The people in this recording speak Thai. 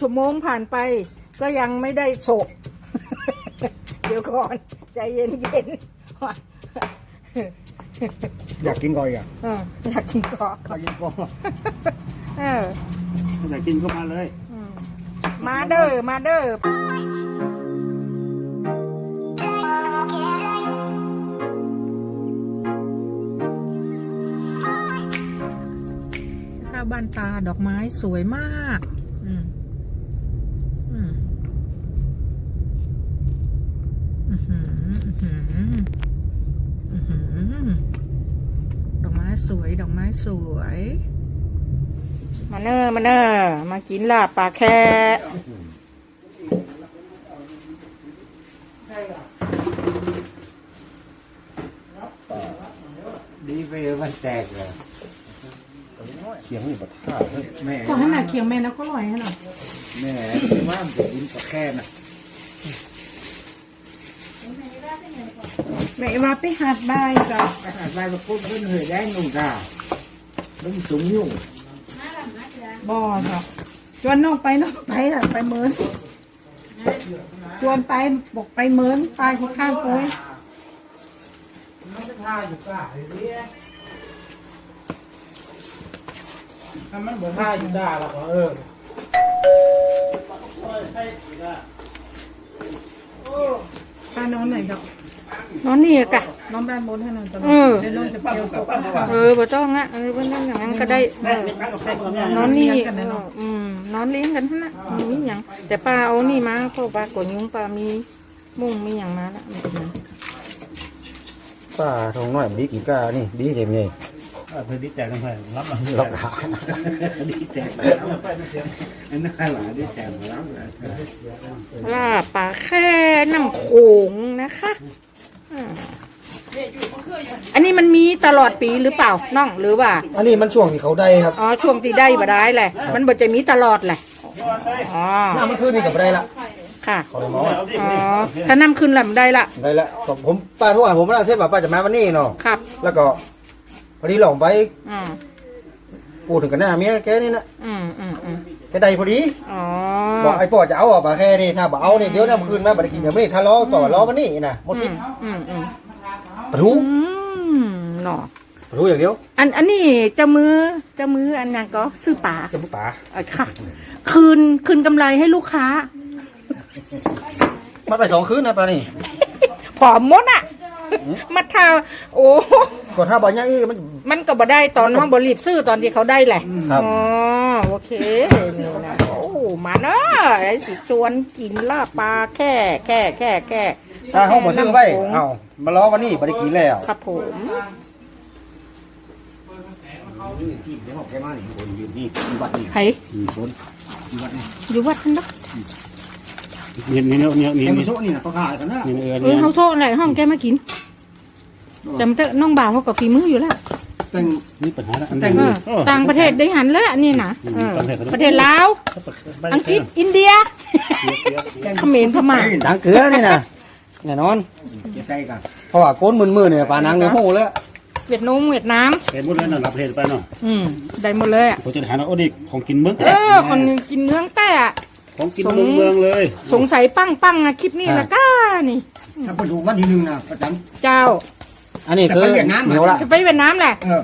ชั่วโมงผ่านไปก็ยังไม่ได้โศกเดี๋ยวก่อน ใจเย็นเย็นๆว่าอยากกินก่อนอีกอะเอออยากกินก่อนอยากกินก่อนเอออยากกินก็มาเลยอืมมาเด้อมาเด้อข้าวบ้านตาดอกไม้สวยมาก อืมอืมอื้อหืออื้อหืออื้อหือดอกไม้สวย ดอกไม้สวย มาเนอมาเนอมากินลาบปลาแค่ดีไปมันแตกเลยเขียงนี่บัดท่าเฮ้ยแม่ก็ขนาดเคียงแม่นะก็อร่อยขนาดแม่ว่ามันจะกินปลาแค่น่ะ แม่ว่าไปหัดบายจ้ะอาหารลายมาพูดเพื่อนเหยแดงนุ่งตาต้องสูงยุ่งบ่อจ้ะชวนน้องไปน้องไปอะไปเหมือนชวนไปบอกไปเหมือนไปที่ข้างโป้ยมันจะท่าอยู่ป่าเลยถ้ามันเหมือนท่าอยู่ด่าหรอกเออพานอนไหนจ้ะ นอนนี่กะ น้องบ้านบนให้นอนจ้ะเออ เดี๋ยวน้องจะเปรี้ยวตกนะคะเออบ่ต้องอะเออวันนั้นอย่างนั้นก็ได้เออนอนนี่เอออืมนอนเลี้ยงกันทั้งนั้นน่ะมีหยังแต่ป้าเอานี่มาเพราะป้ากดยุงป้ามีมุ้งมีหยังมาแล้วไม่เป็นไรป้าทองน้อยดีกี่ก้านี่ดีเต็มเลยเพื่อดีแจกกันไปรับมารับขาดีแจกรับไปเสียงอันนั้นหลาดีแจกรับเลยลาบปลาแค่น้ำโขงนะคะ อ่าอันนี้มันมีตลอดปีหรือเปล่าน้องหรือว่า อันนี้มันช่วงที่เขาได้ครับอ๋อช่วงที่ได้บ่ได้แหละ มันบ่จะมีตลอดแหละอ๋อน้ำมันขึ้นนี่กับได้ละค่ะเขาเลยมองอ๋อถ้าน้ำขึ้นแล้วมันได้ละได้ละก็ผมป้าทุกวันผมไม่ได้เส้นว่าป้าจะมาวันนี้เนาะครับ แล้วก็พอดีหลงไปอืมพูดถึงกันหน้าเมียแกนี่นะอืมอืมอืมแกได้พอดีอ๋อ บอกไอ้ปอจะเอาออกมาแค่นี้ถ้าบอกเอานี่เดี๋ยวน้ำคืนมาบัดกินอย่างนี้ถ้าล้อต่อล้อวันนี้นะหมดอืสิมอืมอืมปะทูอืมเนาะปะทูอย่างเดียวอันอันนี้เจะมือเจะมืออันนั้นก็ซื้อป่าจะมุป่าเออค่ะ คืนคืนกำไรให้ลูกค้า มาไปสองคืนนะป้านี่ผอมมดอะ มาทาโอ้ ก็ถ้าบอกยังอีกมัน มันก็บ่ได้ตอนห้องบรีบซื้อตอนที่เขาได้แหละ ครับ อ๋อ โอเคนี่นะโอ้ มาเนาะไอ้สิชวนกินลาบปลาแค่แค่แค่แค่ถ้าห้องบ่ซื้อไว้เอามาล้อวันนี้บัดกินแล้วครับผมที่เดี๋ยวบอกแกมานี่คนอยู่นี่ที่วัดนี่ไผมีคนที่วัดนี่อยู่วัดนั่นเนาะนี่นี่นี่นี่แกนี่มาโซนี่นะเขาขายกันนะนี่เออเออเขาโซ่อะไรห้องแกมากินแต่มันเตอะน้องบ่าวเขากับฝีมืออยู่แล้ว แต่ง นี่ปัญหาแล้วแต่งเออ ต่างประเทศได้หันแล้วนี่นะเออประเทศลาวอังกฤษอินเดียเขมรพม่าดังเกลือนี่นะแน่นอนจะใส่กันเพราะว่าโกนมือๆเนี่ยปลานังเนี่ยโหแล้วเวียดนามเวียดนามเห็นหมดแล้วนะรับเพลไปเนาะอืมได้หมดเลยอะผมจะหาโอ้ดิของกินเมืองเออ คนกินเนื้องแต่อะของกินเมืองเมืองเลยสงสัยปั้งปั้งอะคลิปนี้ละก้านี่ ถ้าไปดูวันที่หนึ่งนะประจเจ้าำ อันนี้คือเหนียวละจะไปเวียดนามแหละ เออ